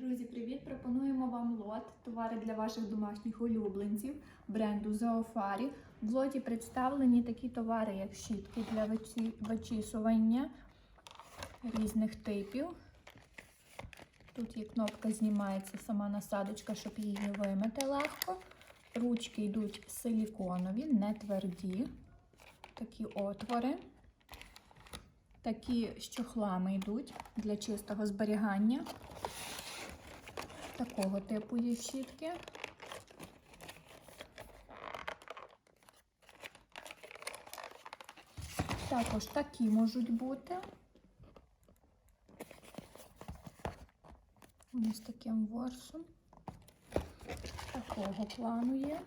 Друзі, привіт! Пропонуємо вам лот товари для ваших домашніх улюбленців бренду Зоофарі. В лоті представлені такі товари, як щітки для вичі- вичісування різних типів. Тут є кнопка, знімається сама насадочка, щоб її вимити легко. Ручки йдуть силіконові, не тверді. Такі отвори. Такі з чохлами йдуть для чистого зберігання. Такого типу є щітки. Також такі можуть бути. Вони з таким ворсом. Такого плану є.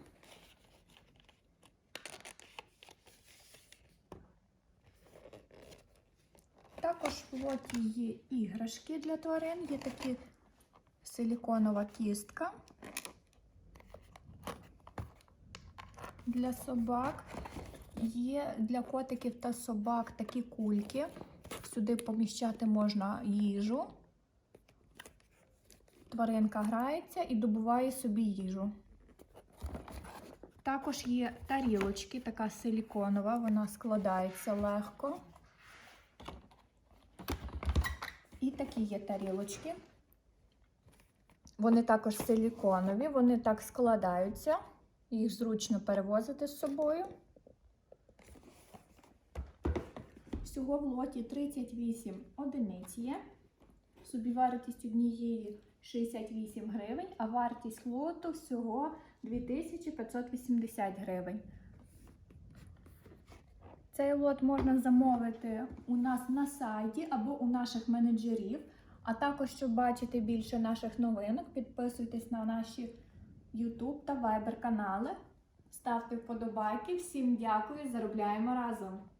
Також в лоті є іграшки для тварин, є такі силіконова кістка для собак. Є для котиків та собак такі кульки. Сюди поміщати можна їжу. Тваринка грається і добуває собі їжу. Також є тарілочки, така силіконова, вона складається легко. І такі є тарілочки. Вони також силіконові, вони так складаються, їх зручно перевозити з собою. Всього в лоті 38 одиниць є. Собівартість однієї 68 гривень, а вартість лоту всього 2580 гривень. Цей лот можна замовити у нас на сайті або у наших менеджерів. А також, щоб бачити більше наших новинок, підписуйтесь на наші YouTube та Viber канали. Ставте вподобайки. Всім дякую, заробляємо разом!